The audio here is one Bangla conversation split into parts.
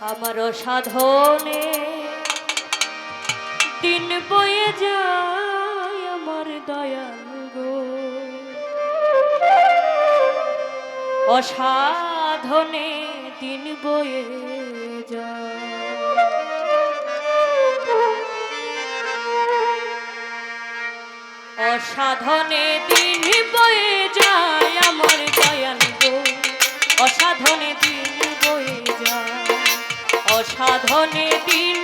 আমার সাধনে দিন বয়ে যায় আমার দয়াল গো। অসাধনে দিন বয়ে যায়। অসাধনে দিন বয়ে যায় আমার দয়াল গো। অসাধনে দিন বয়ে অসাধনে দিন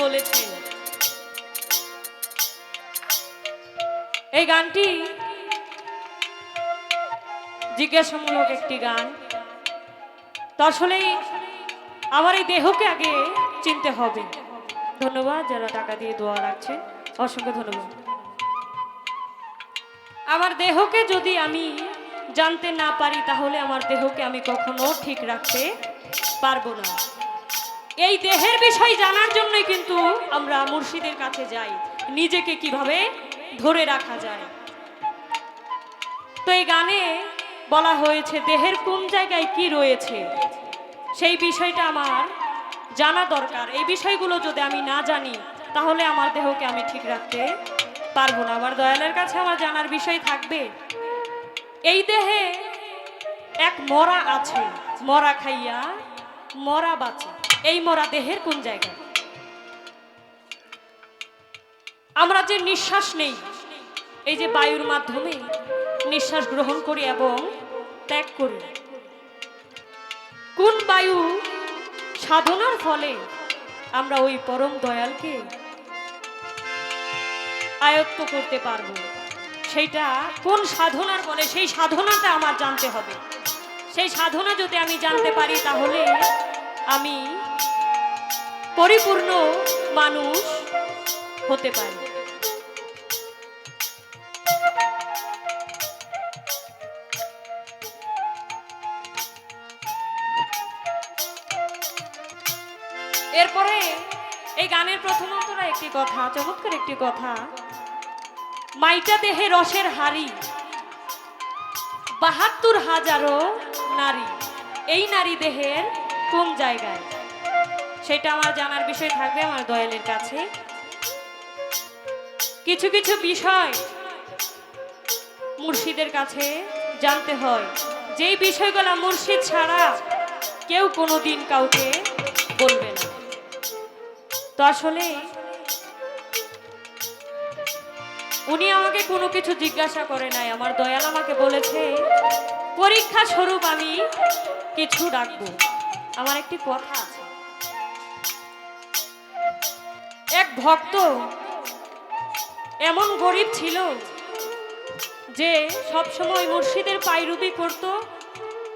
বলেছেন এই গানটি জিজ্ঞাসামূলক একটি গান। তো আসলেই আমার এই দেহকে আগে চিনতে হবে। ধন্যবাদ যারা টাকা দিয়ে দোয়া রাখছে অসংখ্য ধন্যবাদ। আমার দেহকে যদি আমি জানতে না পারি, তাহলে আমার দেহকে আমি কখনো ঠিক রাখতে পারব না। এই দেহের বিষয় জানার জন্যই কিন্তু আমরা মুর্শিদের কাছে যাই। নিজেকে কীভাবে ধরে রাখা যায়। তো এই গানে বলা হয়েছে, দেহের কোন জায়গায় কি রয়েছে, সেই বিষয়টা আমার জানা দরকার। এই বিষয়গুলো যদি আমি না জানি, তাহলে আমার দেহকে আমি ঠিক রাখতে পারব না। আমার দয়ালের কাছে আমার জানার বিষয় থাকবে, এই দেহে এক মরা আছে। মরা খাইয়া মরা বাঁচে। এই মরা দেহের কোন জায়গায়? আমরা যে নিঃশ্বাস নেই, এই যে বায়ুর মাধ্যমে নিঃশ্বাস গ্রহণ করি এবং ত্যাগ করি, কোন বায়ু সাধনার ফলে আমরা ওই পরম দয়ালকে আয়ত্ত করতে পারব? সেইটা কোন সাধনার বলে সেই সাধনাটা আমার জানতে হবে। সেই সাধনা যদি আমি জানতে পারি তাহলে আমি পরিপূর্ণ মানুষ হতে পারি। এরপরে এই গানের প্রথম অন্তরা একটি কথা, চমৎকার একটি কথা। মাইটা দেহে রসের হাড়ি, বাহাত্তর হাজারো নারী, এই নারী দেহের কোন জায়গায়? সেটা আমার জানার বিষয় থাকবে আমার দয়ালের কাছে। কিছু কিছু বিষয় মুর্শিদের কাছে জানতে হয়। যেই বিষয়গুলো মুর্শিদ ছাড়া কেউ কোনোদিন কাউকে বলবে না। তো আসলে উনি আমাকে কোনো কিছু জিজ্ঞাসা করে নাই। আমার দয়াল আমাকে বলেছে, পরীক্ষা স্বরূপ আমি কিছু রাখব আমার একটি কথা আছে। এক ভক্ত এমন গরিব ছিল যে সব সময় মুর্শিদের পায়রুবি করত,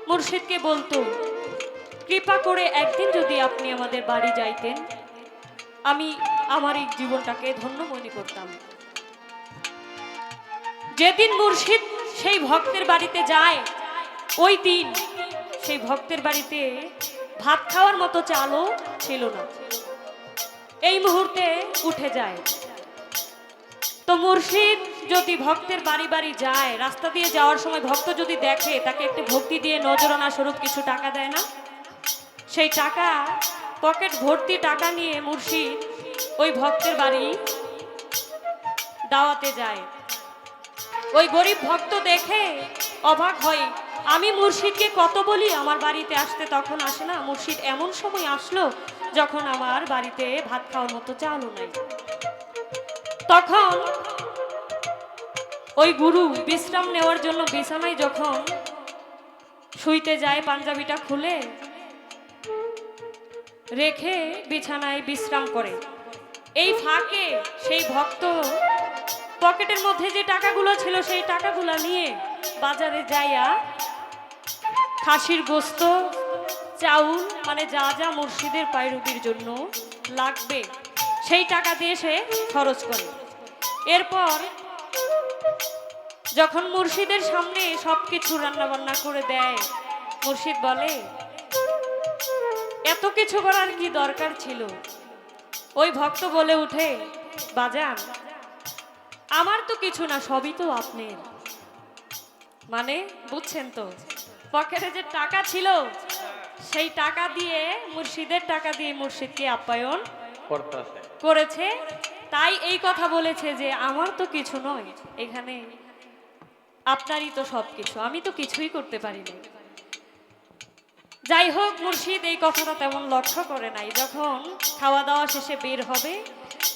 মুর্শিদকে বলতো, কৃপা করে একদিন যদি আপনি আমাদের বাড়ি যাইতেন, আমি আমার এই জীবনটাকে ধন্য মনে করতাম। যেদিন মুর্শিদ সেই ভক্তের বাড়িতে যায়, ওই দিন সেই ভক্তের বাড়িতে ভাত খাওয়ার মতো চালও ছিল না। এই মুহূর্তে উঠে যায়। তো মুর্শিদ যদি ভক্তের বাড়ি বাড়ি যায়, রাস্তা দিয়ে যাওয়ার সময় ভক্ত যদি দেখে, তাকে একটু ভক্তি দিয়ে নজরানা স্বরূপ কিছু টাকা দেয় না? সেই টাকা, পকেট ভর্তি টাকা নিয়ে মুর্শিদ ওই ভক্তের বাড়ি দাওয়াতে যায়। ওই গরিব ভক্ত দেখে অবাক হয় আমি মুর্শিদকে কত বলি? আমার বাড়িতে আসতে তখন আসে না। মুর্শিদ এমন সময় আসলো যখন আমার বাড়িতে ভাত খাওয়ার মতো চালও নাই। তখন ওই গুরু বিশ্রাম নেওয়ার জন্য বিছানায় যখন শুইতে যায় পাঞ্জাবিটা খুলে, রেখে বিছানায় বিশ্রাম করে। এই ফাঁকে সেই ভক্ত পকেটের মধ্যে যে টাকাগুলো ছিল সেই টাকাগুলো নিয়ে বাজারে যাইয়া খাসির গোস্ত, চাউল মানে যা যা মুর্শিদের পায়রুবির জন্য লাগবে, সেই টাকা দিয়ে সে খরচ করে। এরপর যখন মুর্শিদের সামনে সব কিছু রান্নাবান্না করে দেয়, মুর্শিদ বলে, এত কিছু করার কি দরকার ছিল? ওই ভক্ত বলে উঠে, বাজান, আমার তো কিছু না, সবই তো আপনার। মানে বুঝছেন তো? পকেটে যে টাকা ছিল সেই টাকা দিয়ে মুর্শিদের টাকা দিয়ে মুর্শিদকে আপ্যায়ন করেছে। তাই এই কথা বলেছে যে আমার তো কিছু নয় এখানে আপনারই তো সব কিছু আমি তো কিছুই করতে পারি না যাই হোক মুর্শিদ এই কথাটা তেমন লক্ষ্য করে নাই। যখন খাওয়া দাওয়া শেষে বের হবে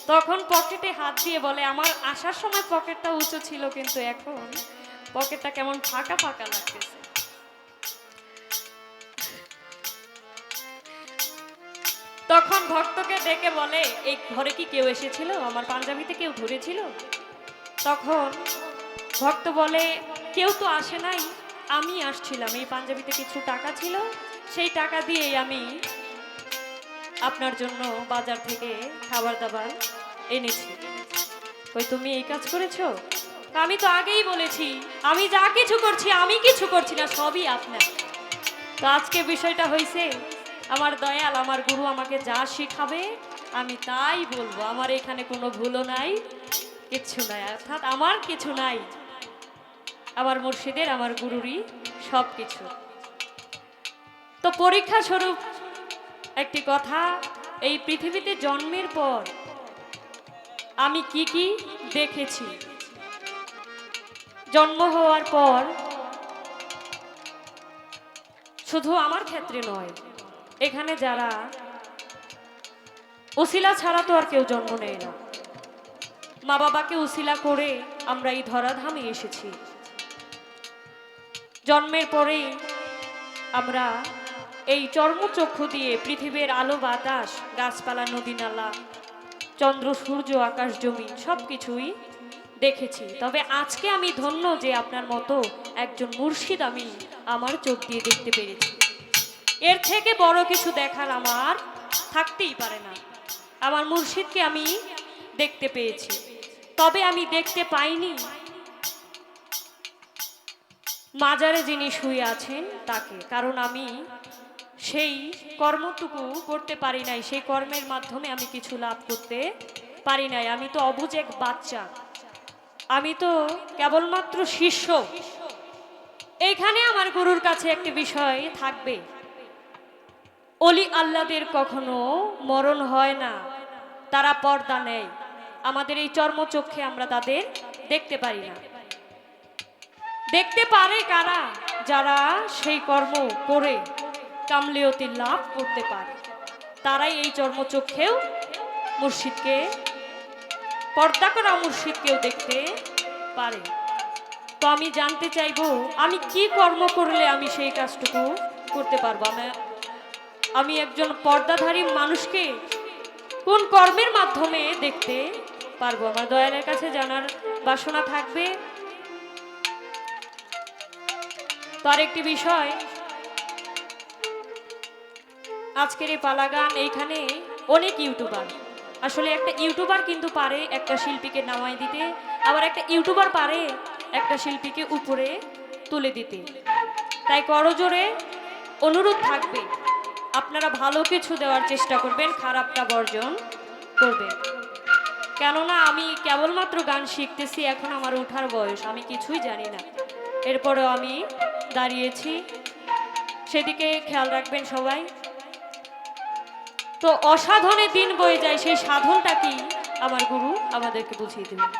তখন পকেটে হাত দিয়ে বলে আমার আসার সময় পকেটটা উঁচু ছিল কিন্তু এখন পকেটটা কেমন ফাঁকা ফাঁকা লাগতেছে। তখন ভক্তকে ডেকে বলে, এই ঘরে কি কেউ এসেছিল? আমার পাঞ্জাবিতে কেউ ধরেছিল? তখন ভক্ত বলে, কেউ তো আসে নাই। আমি আসছিলাম। এই পাঞ্জাবিতে কিছু টাকা ছিল। সেই টাকা দিয়েই আমি আপনার জন্য বাজার থেকে খাবার দাবার এনেছি। ওই তুমি এই কাজ করেছ? আমি তো আগেই বলেছি, আমি যা কিছু করছি, আমি কিছু করছি না, সবই আপনার। তো আজকে বিষয়টা হয়েছে আমার দয়াল, আমার গুরু আমাকে যা শেখাবে, আমি তাই বলব। আমার এখানে কোনো ভুলও নাই, কিচ্ছু নাই, অর্থাৎ আমার কিছু নাই। আমার মুর্শিদের, আমার গুরুরই সব কিছু। তো পরীক্ষা স্বরূপ একটি কথা, এই পৃথিবীতে জন্মের পর আমি কি কি দেখেছি? জন্ম হওয়ার পর শুধু আমার ক্ষেত্রে নয়, এখানে যারা উসিলা ছাড়া তো আর কেউ জন্ম নেয় না। মা বাবাকে উসিলা করে আমরা এই ধরাধামে এসেছি। জন্মের পরেই আমরা এই চর্মচক্ষু দিয়ে পৃথিবীর আলো, বাতাস, গাছপালা নদী নালা চন্দ্র, সূর্য, আকাশ জমি সব কিছুই দেখেছি। তবে আজকে আমি ধন্য যে আপনার মতো একজন মুর্শিদ আমি আমার চোখ দিয়ে দেখতে পেরেছি। এর থেকে বড় কিছু দেখার আমার থাকতেই পারে না। আমার মুর্শিদকে আমি দেখতে পেয়েছি। তবে আমি দেখতে পাইনি মাজারে যিনি শুয়ে আছেন তাকে, কারণ আমি সেই কর্মটুকু করতে পারি নাই। সেই কর্মের মাধ্যমে আমি কিছু লাভ করতে পারি নাই। আমি তো অবুজ এক বাচ্চা। আমি তো কেবলমাত্র শিষ্য। এইখানে আমার গুরুর কাছে একটি বিষয় থাকবে। অলি আল্লাদের কখনো মরণ হয় না। তারা পর্দা নেয়। আমাদের এই চর্মচক্ষে আমরা তাদের দেখতে পারি না। দেখতে পারে কারা যারা সেই কর্ম করে, কামলিয়তি লাভ করতে পারে। তারাই এই চর্মচক্ষেও মুর্শিদকে পর্দা করা মুর্শিদ কেউ দেখতে পারে। তো আমি জানতে চাইব, আমি কি কর্ম করলে আমি সেই কাজটুকু করতে পারব? আমি একজন পর্দাধারী মানুষকে কোন কর্মের মাধ্যমে দেখতে পারব? আমার দয়ালের কাছে জানার বাসনা থাকবে। তার একটি বিষয়, আজকের এই পালাগান এইখানে অনেক ইউটিউবার আসলে একটা ইউটিউবার কিন্তু পারে একটা শিল্পীকে নামাই দিতে, আবার একটা ইউটিউবার পারে একটা শিল্পীকে উপরে তুলে দিতে। তাই করজোরে অনুরোধ থাকবে, আপনারা ভালো কিছু দেওয়ার চেষ্টা করবেন, খারাপটা বর্জন করবেন। কেননা আমি কেবলমাত্র গান শিখতেছি, এখন আমার ওঠার বয়স, আমি কিছুই জানি না। এরপরেও আমি দাঁড়িয়েছি। সেদিকে খেয়াল রাখবেন সবাই। তো অসাধনে দিন বয়ে যায় সেই সাধনটা কি? আমার গুরু আমাদেরকে বুঝিয়ে দেবেন